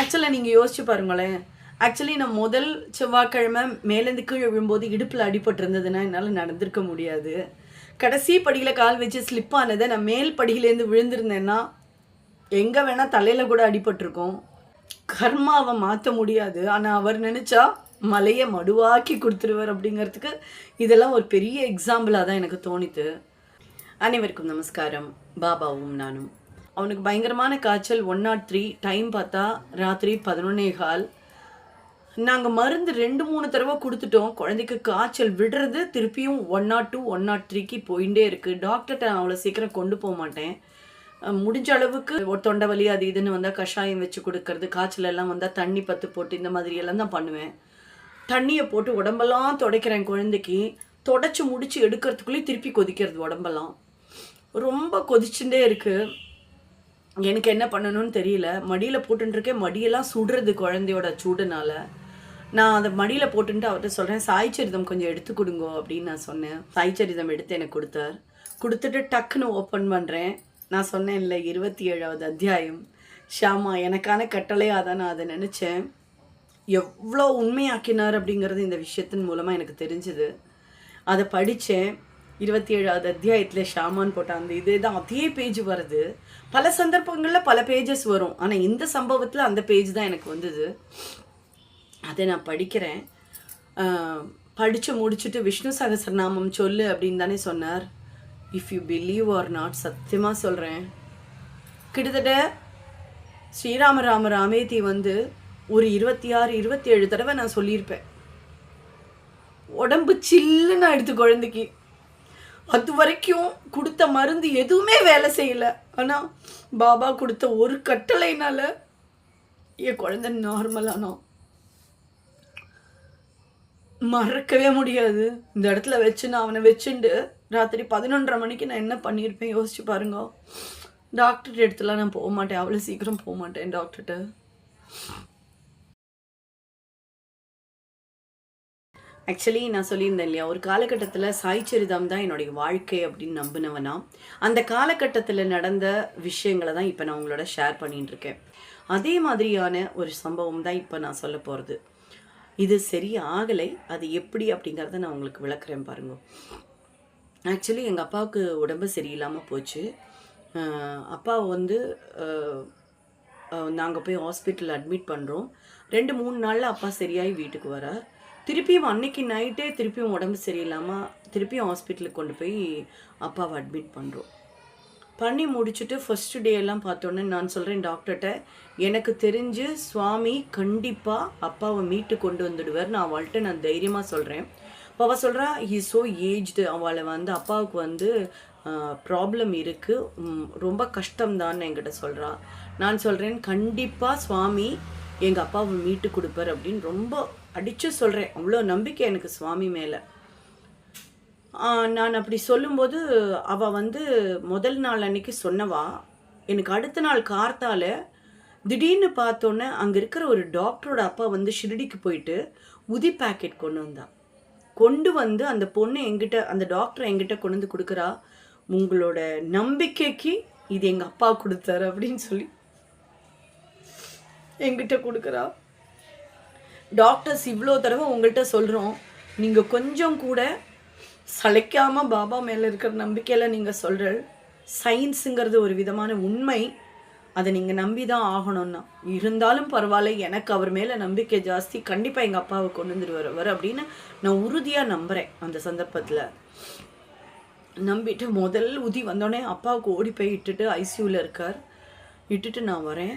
ஆக்சுவலாக நீங்கள் யோசிச்சு பாருங்களேன். ஆக்சுவலி நான் முதல் செவ்வாய்க்கிழமை மேலேருந்து கீழே விழும்போது இடுப்பில் அடிபட்டிருந்ததுன்னா என்னால் நடந்திருக்க முடியாது. கடைசி படியில் கால் வச்சு ஸ்லிப் ஆனதை நான் மேல் படியிலேருந்து விழுந்திருந்தேன்னா எங்கே வேணால் தலையில் கூட அடிபட்டிருக்கோம். கர்மாவை மாற்ற முடியாது. ஆனால் அவர் நினச்சா மலையை மடுவாக்கி கொடுத்துருவார் அப்படிங்கிறதுக்கு இதெல்லாம் ஒரு பெரிய எக்ஸாம்பிளாக தான் எனக்கு தோணித்து. அனைவருக்கும் நமஸ்காரம். பாபாவும் நானும். அவனுக்கு பயங்கரமான காய்ச்சல். ஒன் நாட் த்ரீ டைம் பார்த்தா ராத்திரி பதினொன்னே கால். நாங்கள் மருந்து ரெண்டு மூணு தடவை கொடுத்துட்டோம். குழந்தைக்கு காய்ச்சல் விடுறது திருப்பியும் one not two one not த்ரீக்கு போயிட்டே இருக்குது டாக்டர்கிட்ட நான் அவ்வளோ சீக்கிரம் கொண்டு போக மாட்டேன். முடிஞ்ச அளவுக்கு ஒரு தொண்டை வலி அது இதுன்னு வந்தால் கஷாயம் வச்சு கொடுக்கறது காய்ச்சல் எல்லாம் வந்தால் தண்ணி பத்து போட்டு இந்த மாதிரி எல்லாம் தான் பண்ணுவேன். தண்ணியை போட்டு உடம்பெல்லாம் துடைக்கிறேன் குழந்தைக்கு. தொடச்சி முடித்து எடுக்கிறதுக்குள்ளேயே திருப்பி கொதிக்கிறது உடம்பெல்லாம். ரொம்ப கொதிச்சுட்டே இருக்குது எனக்கு என்ன பண்ணணும்னு தெரியல. மடியில் போட்டுருக்கேன் மடியெல்லாம் சுடுறது குழந்தையோட சூடுனால. நான் அதை மடியில் போட்டுன்ட்டு அவர்கிட்ட சொல்கிறேன் சாய்ச்சரிதம் கொஞ்சம் எடுத்து கொடுங்கோ அப்படின்னு நான் சொன்னேன். சாய்ச்சரிதம் எடுத்து எனக்கு கொடுத்தார். கொடுத்துட்டு டக்குன்னு ஓப்பன் பண்ணுறேன் நான் சொன்னேன் இல்லை இருபத்தி ஏழாவது அத்தியாயம். ஷாமா எனக்கான கட்டளையாக தான் நான் அதை நினச்சேன். எவ்வளோ உண்மையாக்கினார் அப்படிங்கிறது இந்த விஷயத்தின் மூலமாக எனக்கு தெரிஞ்சுது. அதை படித்தேன் இருபத்தி ஏழாவது அத்தியாயத்தில் ஷாமான் போட்ட அந்த இதே தான் அதே பேஜ் வருது. பல சந்தர்ப்பங்களில் பல பேஜஸ் வரும். ஆனால் இந்த சம்பவத்தில் அந்த பேஜ் தான் எனக்கு வந்தது. அதை நான் படிக்கிறேன். படித்து முடிச்சுட்டு விஷ்ணு சகசரநாமம் சொல்லு அப்படின்னு தானே சொன்னார். If you believe or not சத்தியமாக சொல்கிறேன் கிட்டத்தட்ட ஸ்ரீராம ராம ராமேதி வந்து ஒரு இருபத்தி ஆறு இருபத்தி ஏழு தடவை நான் சொல்லியிருப்பேன். உடம்பு சில்லுன்னு எடுத்து குழந்தைக்கு. அது வரைக்கும் கொடுத்த மருந்து எதுவுமே வேலை செய்யலை. ஆனால் பாபா கொடுத்த ஒரு கட்டளைனால என் குழந்தை நார்மலானோம் மறக்கவே முடியாது. இந்த இடத்துல வச்சு நான் அவனை வச்சுண்டு ராத்திரி பதினொன்றரை மணிக்கு நான் என்ன பண்ணியிருப்பேன் யோசிச்சு பாருங்க. டாக்டர் இடத்துல நான் போக மாட்டேன். அவ்வளோ சீக்கிரம் போக மாட்டேன் டாக்டர்கிட்ட ஆக்சுவலி நான் சொல்லியிருந்தேன் இல்லையா? ஒரு காலகட்டத்தில் சாய்ச்சரிதம் தான் என்னுடைய வாழ்க்கை அப்படின்னு நம்பினவனா. அந்த காலகட்டத்தில் நடந்த விஷயங்களை தான் இப்போ நான் உங்களோட ஷேர் பண்ணிட்டு இருக்கேன். அதே மாதிரியான ஒரு சம்பவம் தான் இப்போ நான் சொல்ல போகிறது இது சரி ஆகலை அது எப்படி அப்படிங்கிறத நான் உங்களுக்கு விளக்குறேன் பாருங்க. ஆக்சுவலி எங்கள் அப்பாவுக்கு உடம்பு சரியில்லாமல் போச்சு. அப்பா வந்து நாங்கள் போய் ஹாஸ்பிட்டல் அட்மிட் பண்ணுறோம் ரெண்டு மூணு நாளில் அப்பா சரியாகி வீட்டுக்கு வரார். திருப்பியும் அன்னைக்கு நைட்டே திருப்பியும் உடம்பு சரியில்லாமல் திருப்பியும் ஹாஸ்பிட்டலுக்கு கொண்டு போய் அப்பாவை அட்மிட் பண்ணுறோம் பண்ணி முடிச்சுட்டு ஃபஸ்ட்டு டே எல்லாம் பார்த்தோன்னே நான் சொல்கிறேன் டாக்டர்கிட்ட எனக்கு தெரிஞ்சு சுவாமி கண்டிப்பாக அப்பாவை மீட்டு கொண்டு வந்துடுவார். நான் அவள்கிட்ட நான் தைரியமாக சொல்கிறேன் இப்போ அவள் சொல்கிறா ஹீ ஸோ ஏஜ்டு அவளை வந்து அப்பாவுக்கு வந்து ப்ராப்ளம் இருக்குது ரொம்ப கஷ்டம்தான்னு என்கிட்ட சொல்கிறா நான் சொல்கிறேன் கண்டிப்பாக சுவாமி எங்கள் அப்பாவை மீட்டு கொடுப்பார் அப்படின்னு ரொம்ப அடித்து சொல்கிறேன் அவ்வளோ நம்பிக்கை எனக்கு சுவாமி மேலே. நான் அப்படி சொல்லும்போது அவள் வந்து முதல் நாள் அன்னைக்கு சொன்னவா எனக்கு அடுத்த நாள் கார்த்தால திடீர்னு பார்த்தோன்னே அங்கே இருக்கிற ஒரு டாக்டரோட அப்பா வந்து ஷிரடிக்கு போயிட்டு உதி பேக்கெட் கொண்டு வந்தா. கொண்டு வந்து அந்த பொண்ணு எங்கிட்ட அந்த டாக்டர் எங்கிட்ட கொண்டு வந்து கொடுக்குறா. உங்களோட நம்பிக்கைக்கு இது எங்கள் அப்பா கொடுத்தாரு அப்படின்னு சொல்லி எங்கிட்ட கொடுக்குறா. டாக்டர்ஸ் இவ்வளோ தடவை உங்கள்கிட்ட சொல்கிறோம் நீங்கள் கொஞ்சம் கூட சளைக்காமல் பாபா மேலே இருக்கிற நம்பிக்கையில் நீங்கள் சொல்கிற சயின்ஸுங்கிறது ஒரு விதமான உண்மை. அதை நீங்கள் நம்பி தான் ஆகணும்னா. இருந்தாலும் பரவாயில்ல எனக்கு அவர் மேலே நம்பிக்கை ஜாஸ்தி. கண்டிப்பாக எங்கள் அப்பாவை கொண்டு வந்துடுவார் அவர் அப்படின்னு நான் உறுதியாக நம்புகிறேன் அந்த சந்தர்ப்பத்தில். நம்பிட்டு முதல் உதி வந்தோடனே அப்பாவுக்கு ஓடி போய் இட்டுட்டு ஐசியூவில் இருக்கார். இட்டுட்டு நான் வரேன்.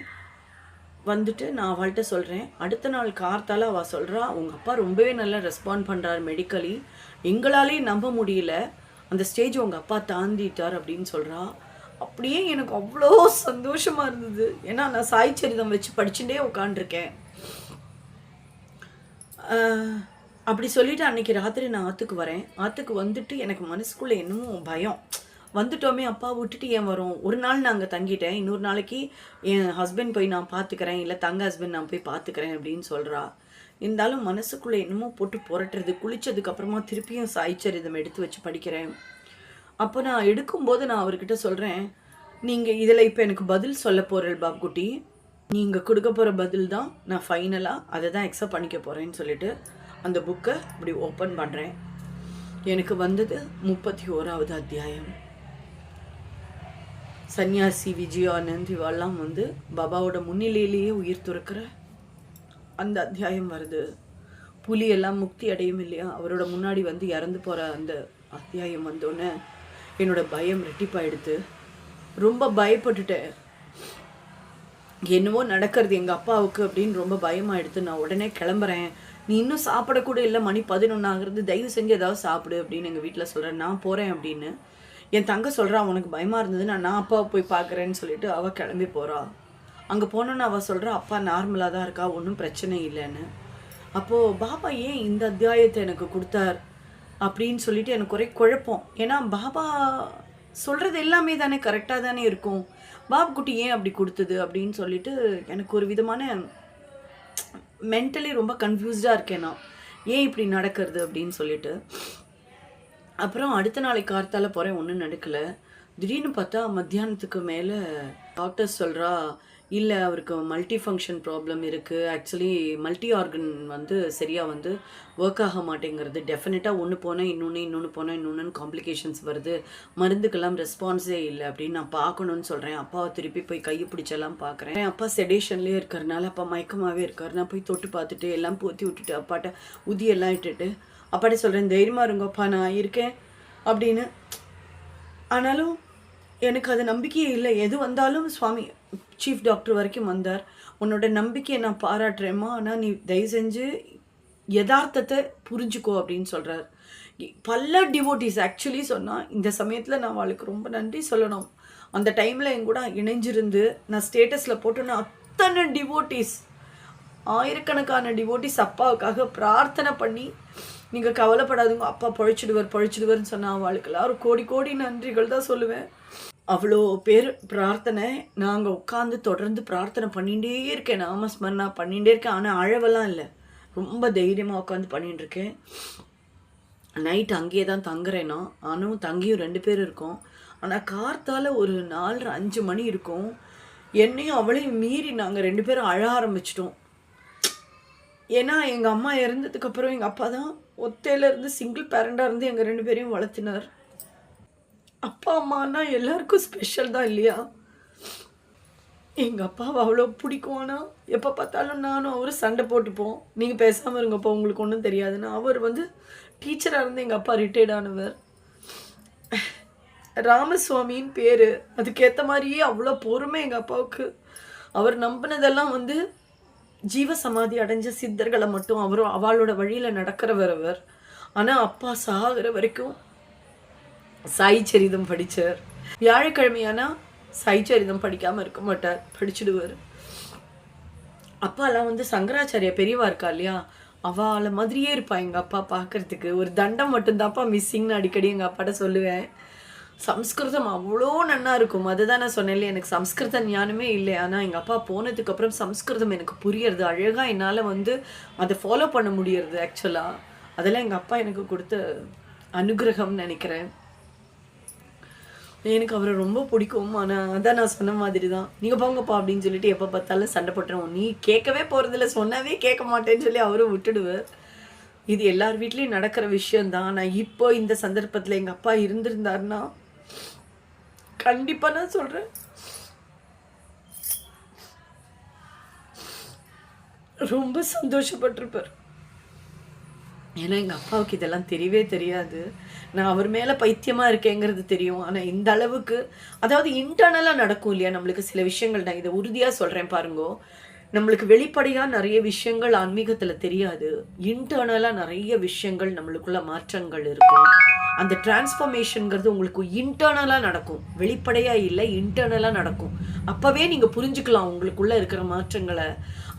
வந்துட்டு நான் அவள்கிட்ட சொல்கிறேன் அடுத்த நாள் கார்த்தால அவள் சொல்கிறா உங்கள் அப்பா ரொம்பவே நல்லா ரெஸ்பாண்ட் பண்ணுறாரு மெடிக்கலி எங்களாலே நம்ப முடியல. அந்த ஸ்டேஜ் உங்கள் அப்பா தாண்டிட்டார் அப்படின்னு சொல்கிறா அப்படியே எனக்கு அவ்வளோ சந்தோஷமாக இருந்தது. ஏன்னா நான் சாய் சரிதம் வச்சு படிச்சுட்டே உட்காண்டிருக்கேன் அப்படி சொல்லிவிட்டு அன்றைக்கி ராத்திரி நான் ஆற்றுக்கு வரேன். ஆற்றுக்கு வந்துட்டு எனக்கு மனசுக்குள்ளே என்னமோ பயம். வந்துட்டோமே அப்பா விட்டுட்டு ஏன் வரும்? ஒரு நாள் நான் அங்கே தங்கிட்டேன். இன்னொரு நாளைக்கு என் ஹஸ்பண்ட் போய் நான் பார்த்துக்கிறேன் இல்லை தங்க ஹஸ்பண்ட் நான் போய் பார்த்துக்கிறேன் அப்படின்னு சொல்கிறா இருந்தாலும் மனசுக்குள்ளே என்னமோ போட்டு புரட்டுறது குளித்ததுக்கப்புறமா திருப்பியும் சாய்ச்சரிதம் எடுத்து வச்சு படிக்கிறேன். அப்போ நான் எடுக்கும்போது நான் அவர்கிட்ட சொல்கிறேன் நீங்கள் இதில் இப்போ எனக்கு பதில் சொல்ல போகிறேன் பாப்குட்டி. நீங்கள் கொடுக்க போகிற பதில் தான் நான் ஃபைனலாக அதை தான் அக்செப்ட் பண்ணிக்க போகிறேன்னு சொல்லிட்டு அந்த புக்கை இப்படி ஓப்பன் பண்ணுறேன் எனக்கு வந்தது முப்பத்தி ஓராவது அத்தியாயம். சன்னியாசி விஜயானந்த் இவெல்லாம் வந்து பாபாவோட முன்னிலையிலேயே உயிர் துறக்கிற அந்த அத்தியாயம் வருது. புலி எல்லாம் முக்தி அடையும் இல்லையா? அவரோட முன்னாடி வந்து இறந்து போகிற அந்த அத்தியாயம் வந்தோடனே என்னோட பயம் ரெட்டிப்பாயிடுது. ரொம்ப பயப்பட்டுட்டேன். என்னவோ நடக்கிறது எங்கள் அப்பாவுக்கு அப்படின்னு ரொம்ப பயமாயிடுது. நான் உடனே கிளம்புறேன். நீ இன்னும் சாப்பிடக்கூட இல்லை. மணி பதினொன்று ஆகுறது தயவு செஞ்சு ஏதாவது சாப்பிடு அப்படின்னு எங்கள் வீட்டில் சொல்கிறேன் நான் போகிறேன் அப்படின்னு. என் தங்க சொல்கிறா உனக்கு பயமாக இருந்தது நான் நான் அப்பாவை போய் பார்க்குறேன்னு சொல்லிட்டு அவள் கிளம்பி போகிறா அங்கே போனோன்னு அவள் சொல்கிறா அப்பா நார்மலாக தான் இருக்கா ஒன்றும் பிரச்சனை இல்லைன்னு. அப்போது பாபா ஏன் இந்த அத்தியாயத்தை எனக்கு கொடுத்தார்? அப்படின்னு சொல்லிட்டு எனக்கு ஒரே குழப்பம். ஏன்னா பாபா சொல்கிறது எல்லாமே தானே கரெக்டாக தானே இருக்கும். பாபு குட்டி ஏன் அப்படி கொடுத்தது அப்படின்னு சொல்லிட்டு எனக்கு ஒரு விதமான மென்டலி ரொம்ப கன்ஃபியூஸ்டாக இருக்கேன் நான். ஏன் இப்படி நடக்கிறது அப்படின்னு சொல்லிட்டு. அப்புறம் அடுத்த நாளைக்கு கார்த்தால போகிறேன் ஒன்றும் நடக்கலை. திடீர்னு பார்த்தா மத்தியானத்துக்கு மேலே டாக்டர் சொல்கிறா இல்லை அவருக்கு மல்டி ஃபங்க்ஷன் ப்ராப்ளம் இருக்குது ஆக்சுவலி மல்டி ஆர்கன் வந்து சரியாக வந்து ஒர்க் ஆக மாட்டேங்கிறது. டெஃபினட்டாக ஒன்று போனால் இன்னொன்று இன்னொன்று போனால் இன்னொன்று காம்ப்ளிகேஷன்ஸ் வருது. மருந்துக்கெல்லாம் ரெஸ்பான்ஸே இல்லை. அப்படின்னு நான் பார்க்கணுன்னு சொல்கிறேன் அப்பாவை திருப்பி போய் கையை பிடிச்செல்லாம் பார்க்குறேன். அப்பா செடேஷன்லேயே இருக்கிறனால அப்பா மயக்கமாகவே இருக்கார். நான் போய் தொட்டு பார்த்துட்டு எல்லாம் போற்றி விட்டுட்டு அப்பாட்ட உதியெல்லாம் இட்டுட்டு அப்பாட்ட சொல்கிறேன் தைரியமாக இருங்கப்பா நான் இருக்கேன் அப்படின்னு. ஆனாலும் எனக்கு அது நம்பிக்கையே இல்லை. எது வந்தாலும் சுவாமி சீஃப் டாக்டர் வரைக்கும் வந்தார். உன்னோட நம்பிக்கையை நான் பாராட்டுறேம்மா. ஆனால் நீ தயவு செஞ்சு யதார்த்தத்தை புரிஞ்சுக்கோ அப்படின்னு சொல்கிறார் பல டிவோட்டிஸ் ஆக்சுவலி சொன்னால் இந்த சமயத்தில் நான் அவளுக்கு ரொம்ப நன்றி சொல்லணும். அந்த டைமில் என் கூட இணைஞ்சிருந்து நான் ஸ்டேட்டஸில் போட்டோன்னா அத்தனை டிவோட்டிஸ் ஆயிரக்கணக்கான டிவோட்டிஸ் அப்பாவுக்காக பிரார்த்தனை பண்ணி நீங்கள் கவலைப்படாதுங்க. அப்பா பழிச்சிடுவார் பழிச்சிடுவார்னு சொன்னால் அவளுக்கு எல்லாரும் கோடி கோடி நன்றிகள் தான் சொல்லுவேன். அவ்வளோ பேர் பிரார்த்தனை. நாங்கள் உட்காந்து தொடர்ந்து பிரார்த்தனை பண்ணிகிட்டே இருக்கேன். நாமஸ்மரணா பண்ணிகிட்டே இருக்கேன். ஆனால் அழவெல்லாம் இல்லை. ரொம்ப தைரியமாக உட்காந்து பண்ணிட்டு இருக்கேன். நைட் அங்கேயே தான் தங்குறேன் நான். ஆனும் தங்கியும் ரெண்டு பேர் இருக்கோம். ஆனால் கார்த்தால ஒரு நாலரை அஞ்சு மணி இருக்கும். என்னையும் அவளையும் மீறி நாங்கள் ரெண்டு பேரும் அழ ஆரம்பிச்சிட்டோம். ஏன்னா எங்கள் அம்மா இறந்ததுக்கப்புறம் எங்கள் அப்பா தான் ஒத்தையிலேருந்து சிங்கிள் பேரண்டாக இருந்து எங்கள் ரெண்டு பேரையும் வளர்த்தினார். அப்பா அம்மானா எல்லாருக்கும் ஸ்பெஷல் தான் இல்லையா? எங்கள் அப்பாவை அவ்வளோ பிடிக்கும். ஆனால் எப்போ பார்த்தாலும் நானும் அவரும் சண்டை போட்டுப்போம். நீங்கள் பேசாமல் இருங்கப்பா உங்களுக்கு ஒன்றும் தெரியாதுன்னு. அவர் வந்து டீச்சராக இருந்து எங்கள் அப்பா ரிட்டையர்ட் ஆனவர். ராமசுவாமின்னு பேர். அதுக்கேற்ற மாதிரியே அவ்வளோ பொறுமை எங்கள் அப்பாவுக்கு. அவர் நம்பினதெல்லாம் வந்து ஜீவ சமாதி அடைஞ்ச சித்தர்களை மட்டும் அவரும் அவளோட வழியில் நடக்கிறவர் அவர். ஆனால் அப்பா சாகிற வரைக்கும் சாய் சரிதம் படித்தார் வியாழக்கிழமையானா சாய் சரிதம் படிக்காமல் இருக்க மாட்டார் படிச்சுடுவார். அப்பாலாம் வந்து சங்கராச்சாரியா பெரியவா இருக்கா இல்லையா? அவளை மாதிரியே இருப்பா எங்கள் அப்பா பார்க்கறதுக்கு ஒரு தண்டம் மட்டும்தான்ப்பா மிஸ்ஸிங்னு அடிக்கடி எங்கள் அப்பாட்ட சொல்லுவேன். சம்ஸ்கிருதம் அவ்வளோ நன்னா இருக்கும். அதுதான் நான் சொன்னேன்ல எனக்கு சம்ஸ்கிருத ஞானமே இல்லை. ஆனால் எங்கள் அப்பா போனதுக்கு அப்புறம் சம்ஸ்கிருதம் எனக்கு புரியறது. அழகாக என்னால் வந்து அதை ஃபாலோ பண்ண முடியறது ஆக்சுவலாக அதெல்லாம் எங்கள் அப்பா எனக்கு கொடுத்த அனுகிரகம்னு நினைக்கிறேன். எனக்கு அவரை ரொம்ப பிடிக்கும். ஆனால் அதான் நான் சொன்ன மாதிரி தான் நீங்கள் போங்கப்பா அப்படின்னு சொல்லிட்டு எப்போ பார்த்தாலும் சண்டை போட்டுருவோம். நீ கேட்கவே போகிறதில்ல சொன்னாவே கேட்க மாட்டேன்னு சொல்லி அவரும் விட்டுடுவார். இது எல்லார் வீட்லேயும் நடக்கிற விஷயம்தான். நான் இப்போ இந்த சந்தர்ப்பத்தில் எங்கள் அப்பா இருந்திருந்தாருன்னா கண்டிப்பாக நான் சொல்கிறேன் ரொம்ப சந்தோஷப்பட்டிருப்பார். ஏன்னா எங்கள் அப்பாவுக்கு இதெல்லாம் தெரியவே தெரியாது. நான் அவர் மேலே பைத்தியமாக இருக்கேங்கிறது தெரியும். ஆனால் இந்த அளவுக்கு அதாவது இன்டர்னலாக நடக்கும் இல்லையா நம்மளுக்கு சில விஷயங்கள். நான் இதை உறுதியாக சொல்கிறேன் பாருங்கோ. நம்மளுக்கு வெளிப்படையாக நிறைய விஷயங்கள் ஆன்மீகத்தில் தெரியாது. இன்டர்னலாக நிறைய விஷயங்கள் நம்மளுக்குள்ள மாற்றங்கள் இருக்கும். அந்த டிரான்ஸ்ஃபர்மேஷனுங்கிறது உங்களுக்கு இன்டர்னலாக நடக்கும். வெளிப்படையாக இல்லை இன்டர்னலாக நடக்கும். அப்போவே நீங்கள் புரிஞ்சுக்கலாம் உங்களுக்குள்ளே இருக்கிற மாற்றங்களை.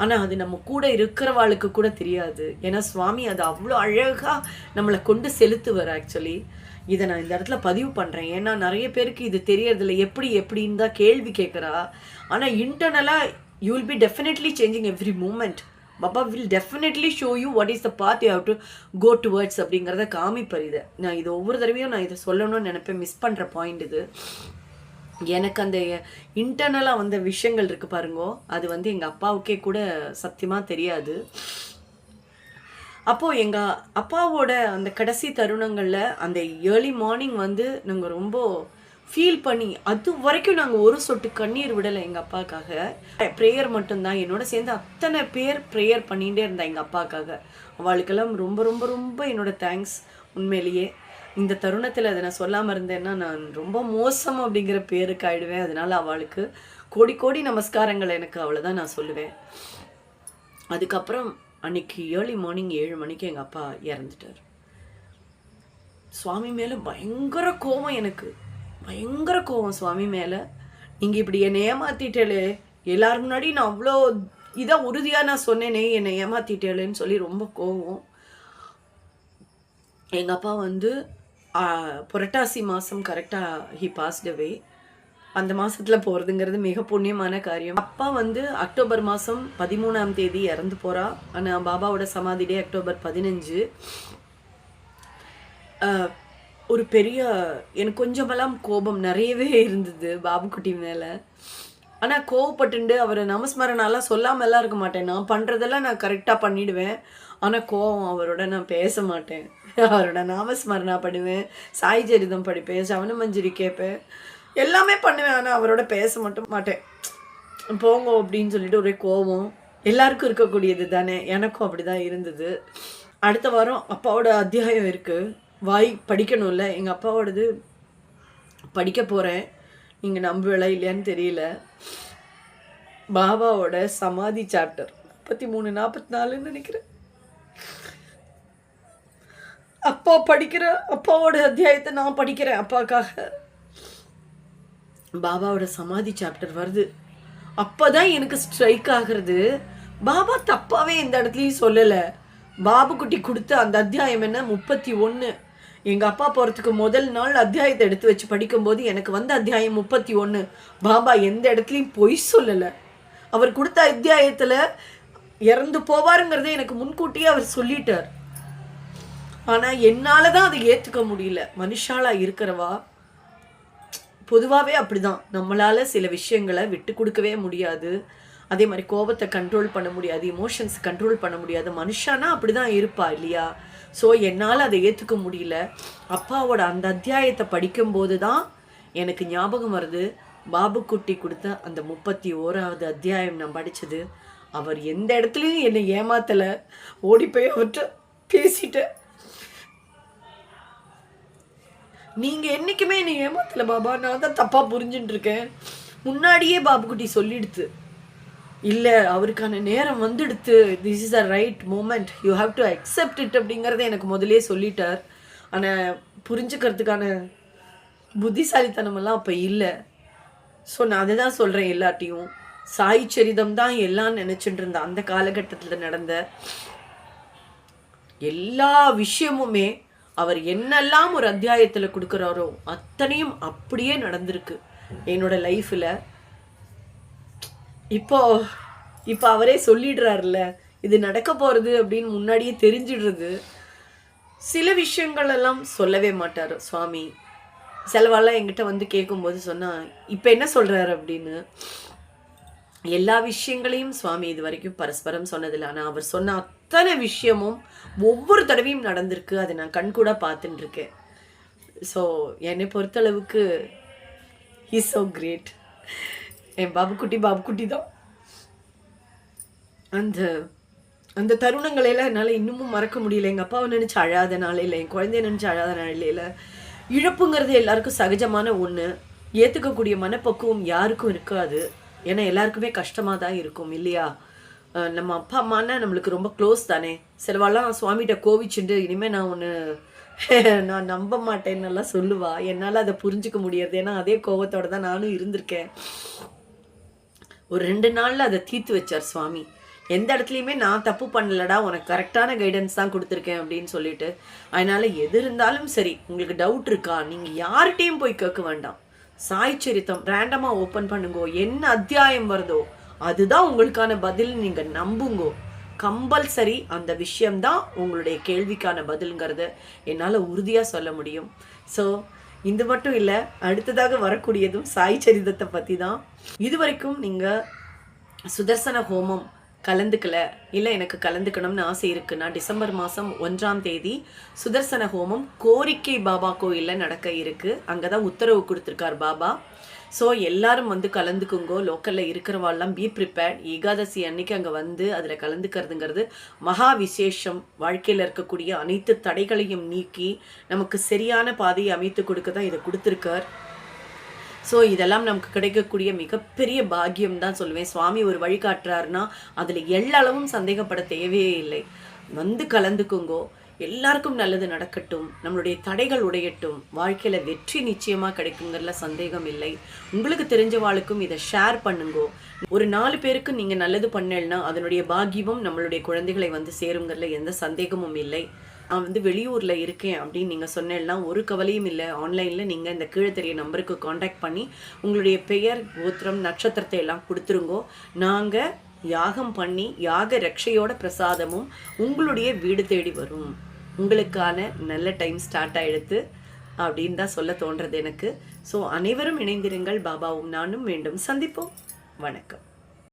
ஆனால் அது நம்ம கூட இருக்கிறவாளுக்கு கூட தெரியாது. ஏன்னா சுவாமி அது அவ்வளோ அழகாக நம்மளை கொண்டு செலுத்துவார் ஆக்சுவலி இதை நான் இந்த இடத்துல பதிவு பண்ணுறேன் ஏன்னா நிறைய பேருக்கு இது தெரியறதில்ல. எப்படி எப்படின்னு தான் கேள்வி கேட்குறா. ஆனால் இன்டர்னலாக you will be definitely changing every moment Baba will definitely show you what is the path you have to go towards அப்படிங்கிறத காமிப்பார் இதை. நான் இது ஒவ்வொரு தடவையும் நான் இதை சொல்லணும்னு நினைப்பேன். மிஸ் பண்ணுற பாயிண்ட் இது. எனக்கு அந்த இன்டர்னலாக வந்த விஷயங்கள் இருக்குது பாருங்கோ. அது வந்து எங்கள் அப்பாவுக்கே கூட சத்தியமாக தெரியாது. அப்போது எங்கள் அப்பாவோட அந்த கடைசி தருணங்களில் அந்த ஏர்லி மார்னிங் வந்து நாங்கள் ரொம்ப ஃபீல் பண்ணி அது வரைக்கும் நாங்கள் ஒரு சொட்டு கண்ணீர் விடலை எங்கள் அப்பாவுக்காக ப்ரேயர் மட்டும்தான். என்னோட சேர்ந்து அத்தனை பேர் ப்ரேயர் பண்ணிகிட்டே இருந்தா எங்கள் அப்பாவுக்காக அவளுக்கெல்லாம் ரொம்ப ரொம்ப ரொம்ப என்னோட தேங்க்ஸ் உண்மையிலேயே இந்த தருணத்தில் அதை நான் சொல்லாமல் இருந்தேன்னா நான் ரொம்ப மோசம் அப்படிங்கிற பேருக்கு ஆயிடுவேன். அதனால் அவளுக்கு கோடி கோடி நமஸ்காரங்கள் எனக்கு. அவ்வளோதான் நான் சொல்லுவேன். அதுக்கப்புறம் அன்னைக்கு ஏர்லி மார்னிங் ஏழு மணிக்கு எங்கள் அப்பா இறந்துட்டார். சுவாமி மேலே பயங்கர கோவம் எனக்கு. பயங்கர கோவம் சுவாமி மேலே. நீங்கள் இப்படி என்னை ஏமாத்திட்டேளே. எல்லாரும் முன்னாடி நான் அவ்வளோ இதாக உறுதியாக நான் சொன்னேனே என்னை ஏமாத்திட்டேலேன்னு சொல்லி ரொம்ப கோவம். எங்கள் அப்பா வந்து புரட்டாசி மாதம் கரெக்டாக ஹி பாஸ்ட் அவே அந்த மாதத்தில் போகிறதுங்கிறது மிக புண்ணியமான காரியம். அப்பா வந்து அக்டோபர் மாதம் பதிமூணாம் தேதி இறந்து போகிறா ஆனால் பாபாவோட சமாதி டே அக்டோபர் பதினஞ்சு. ஒரு பெரிய எனக்கு கொஞ்சமெல்லாம் கோபம் நிறையவே இருந்தது பாபுக்குட்டி மேலே. ஆனால் கோவப்பட்டுண்டு அவரை நமஸ்மரணாலாம் சொல்லாமலாம் இருக்க மாட்டேன். நான் பண்ணுறதெல்லாம் நான் கரெக்டாக பண்ணிடுவேன். ஆனால் கோவம் அவரோட நான் பேச மாட்டேன். அவரோட நாமஸ்மரணா பண்ணுவேன் சாய் சரிதம் படிப்பேன். சவனமஞ்சரி கேட்பேன். எல்லாமே பண்ணுவேன். ஆனால் அவரோட பேச மட்டும் மாட்டேன். போங்க அப்படின்னு சொல்லிட்டு ஒரே கோவம். எல்லாருக்கும் இருக்கக்கூடியது தானே. எனக்கும் அப்படிதான் இருந்தது. அடுத்த வாரம் அப்பாவோட அத்தியாயம் இருக்குது வாய் படிக்கணும்ல. எங்கள் அப்பாவோடது படிக்க போகிறேன் நீங்கள் நம்புவீங்களா இல்லையான்னு தெரியல. பாபாவோட சமாதி சாப்டர். முப்பத்தி மூணு நாற்பத்தி நாலுன்னு நினைக்கிறேன். அப்பா படிக்கிற அப்பாவோட அத்தியாயத்தை நான் படிக்கிறேன் அப்பாக்காக. பாபாவோட சமாதி சாப்டர் வருது. அப்போ தான் எனக்கு ஸ்ட்ரைக் ஆகிறது. பாபா தப்பாவே இந்த இடத்துலையும் சொல்லலை. பாபு குட்டி கொடுத்த அந்த அத்தியாயம் என்ன? முப்பத்தி ஒன்று எங்கள் அப்பா போகிறதுக்கு முதல் நாள் அத்தியாயத்தை எடுத்து வச்சு படிக்கும்போது எனக்கு வந்த அத்தியாயம் முப்பத்தி ஒன்று பாபா எந்த இடத்துலையும் பொய் சொல்லலை. அவர் கொடுத்த அத்தியாயத்தில் இறந்து போவாருங்கிறதே எனக்கு முன்கூட்டியே அவர் சொல்லிட்டார். ஆனால் என்னால் தான் அதை ஏற்றுக்க முடியல. மனுஷாலா இருக்கிறவா? பொதுவாகவே அப்படிதான். நம்மளால் சில விஷயங்களை விட்டு கொடுக்கவே முடியாது. அதே மாதிரி கோபத்தை கண்ட்ரோல் பண்ண முடியாது இமோஷன்ஸ் கண்ட்ரோல் பண்ண முடியாது. மனுஷானா அப்படிதான் இருப்பா இல்லையா? ஸோ என்னால் அதை ஏற்றுக்க முடியல. அப்பாவோட அந்த அத்தியாயத்தை படிக்கும்போது தான் எனக்கு ஞாபகம் வருது. பாபுக்குட்டி கொடுத்த அந்த முப்பத்தி ஓராவது அத்தியாயம் நான் படிச்சது. அவர் எந்த இடத்துலையும் என்னை ஏமாத்தலை. ஓடி போய் அவர்கிட்ட பேசிட்டேன் நீங்கள் என்னைக்குமே என்னை ஏமாத்தலை பாபா. நான் தான் தப்பாக புரிஞ்சுட்டு இருக்கேன். முன்னாடியே பாபுக்குட்டி சொல்லிடுத்து. இல்லை அவருக்கான நேரம் வந்துடுத்து. This is a right moment you have to accept it அப்படிங்கிறத எனக்கு முதலே சொல்லிட்டார். ஆனால் புரிஞ்சுக்கிறதுக்கான புத்திசாலித்தனமெல்லாம் அப்போ இல்லை. ஸோ நான் அதை தான் சொல்கிறேன் எல்லாட்டையும் சாய் சரிதம் தான் எல்லாம் நினச்சிட்டு இருந்தேன் அந்த காலகட்டத்தில் நடந்த எல்லா விஷயமுமே அவர் என்னெல்லாம் ஒரு அத்தியாயத்தில் கொடுக்குறாரோ அத்தனையும் அப்படியே நடந்திருக்கு. என்னோடய லைஃப்பில் இப்போ இப்போ அவரே சொல்லிடுறாருல்ல இது நடக்க போகிறது அப்படின்னு முன்னாடியே தெரிஞ்சிடுறது. சில விஷயங்கள் எல்லாம் சொல்லவே மாட்டார் சுவாமி. செலவாலாம் என்கிட்ட வந்து கேட்கும்போது சொன்னால் இப்போ என்ன சொல்கிறாரு அப்படின்னு. எல்லா விஷயங்களையும் சுவாமி இது வரைக்கும் பரஸ்பரம் சொன்னதில்லை. ஆனால் அவர் சொன்ன அத்தனை விஷயமும் ஒவ்வொரு தடவையும் நடந்திருக்கு. அதை நான் கண்கூட பார்த்துட்டு இருக்கேன் ஸோ என்னை பொறுத்தளவுக்கு இஸ் ஸோ கிரேட் என் பாபுக்குட்டி பாபுக்குட்டி தான் அந்த அந்த தருணங்களை எல்லாம் என்னால் இன்னமும் மறக்க முடியல. எங்கள் அப்பாவை நினச்சி அழாத நாளையில் என் குழந்தைய நினச்சி அழாத நாளையில் இழப்புங்கிறது எல்லாருக்கும் சகஜமான ஒன்று ஏற்றுக்கக்கூடிய மனப்பக்குவம் யாருக்கும் இருக்காது. ஏன்னா எல்லாருக்குமே கஷ்டமாக தான் இருக்கும் இல்லையா? நம்ம அப்பா அம்மானா நம்மளுக்கு ரொம்ப க்ளோஸ் தானே? சிலவாலாம் சுவாமிகிட்ட கோவிச்சுண்டு இனிமேல் நான் ஒன்று நான் நம்ப மாட்டேன்னெல்லாம் சொல்லுவா. என்னால் அதை புரிஞ்சுக்க முடியாது. ஏன்னா அதே கோவத்தோடு தான் நானும் இருந்திருக்கேன். ஒரு ரெண்டு நாளில் அதை தீர்த்து வச்சார் சுவாமி. எந்த இடத்துலையுமே நான் தப்பு பண்ணலடா உனக்கு கரெக்டான கைடன்ஸ் தான் கொடுத்துருக்கேன் அப்படின்னு சொல்லிட்டு அதனால எது இருந்தாலும் சரி உங்களுக்கு டவுட் இருக்கா நீங்கள் யார்கிட்டையும் போய் கேட்க வேண்டாம். சாய் சரித்தம் ஓப்பன் பண்ணுங்கோ என்ன அத்தியாயம் வருதோ அதுதான் உங்களுக்கான பதில் நீங்கள் நம்புங்கோ. கம்பல்சரி அந்த விஷயம்தான் உங்களுடைய கேள்விக்கான பதிலுங்கிறத என்னால் உறுதியாக சொல்ல முடியும். ஸோ இது மட்டும் இல்லை அடுத்ததாக வரக்கூடியதும் சாய் சரிதத்தை பற்றி தான் இதுவரைக்கும் நீங்கள் சுதர்சன ஹோமம் கலந்துக்கல இல்லை எனக்கு கலந்துக்கணும்னு ஆசை இருக்குன்னா டிசம்பர் மாதம் ஒன்றாம் தேதி சுதர்சன ஹோமம் கோரிக்கை பாபா கோயிலில் நடக்க இருக்கு. அங்கே தான் உத்தரவு கொடுத்துருக்கார் பாபா. ஸோ எல்லாரும் வந்து கலந்துக்குங்கோ. லோக்கலில் இருக்கிறவாள்லாம் பி ப்ரிப்பேர்ட் ஏகாதசி அன்னைக்கு அங்கே வந்து அதில் கலந்துக்கிறதுங்கிறது மகா விசேஷம் வாழ்க்கையில் இருக்கக்கூடிய அனைத்து தடைகளையும் நீக்கி நமக்கு சரியான பாதையை அமைத்து கொடுக்க தான் இதை கொடுத்துருக்கார். ஸோ இதெல்லாம் நமக்கு கிடைக்கக்கூடிய மிகப்பெரிய பாக்கியம் தான் சொல்லுவேன். சுவாமி ஒரு வழி காட்டுறாருன்னா அதில் எல்லளவும் சந்தேகப்பட தேவையே இல்லை. வந்து கலந்துக்குங்கோ. எல்லாருக்கும் நல்லது நடக்கட்டும். நம்மளுடைய தடைகள் உடையட்டும். வாழ்க்கையில் வெற்றி நிச்சயமாக கிடைக்குங்கிறதுல சந்தேகம் இல்லை. உங்களுக்கு தெரிஞ்சவாளுக்கும் இதை ஷேர் பண்ணுங்கோ. ஒரு நாலு பேருக்கு நீங்கள் நல்லது பண்ணலன்னா அதனுடைய பாக்கியமும் நம்மளுடைய குழந்தைகளை வந்து சேருங்கிறதுல எந்த சந்தேகமும் இல்லை. நான் வந்து வெளியூரில் இருக்கேன் அப்படின்னு நீங்கள் சொன்னேன்னா ஒரு கவலையும் இல்லை. ஆன்லைனில் நீங்கள் இந்த கீழே தெரிய நம்பருக்கு காண்டாக்ட் பண்ணி உங்களுடைய பெயர் கோத்திரம் நட்சத்திரத்தை எல்லாம் கொடுத்துருங்கோ. நாங்கள் யாகம் பண்ணி யாக ரட்சையோட பிரசாதமும் உங்களுடைய வீடு தேடி வரும். உங்களுக்கான நல்ல டைம் ஸ்டார்ட் ஆகிடுது அப்படின்னு தான் சொல்ல தோன்றது எனக்கு. ஸோ அனைவரும் இணைந்திருங்கள். பாபாவும் நானும் மீண்டும் சந்திப்போம். வணக்கம்.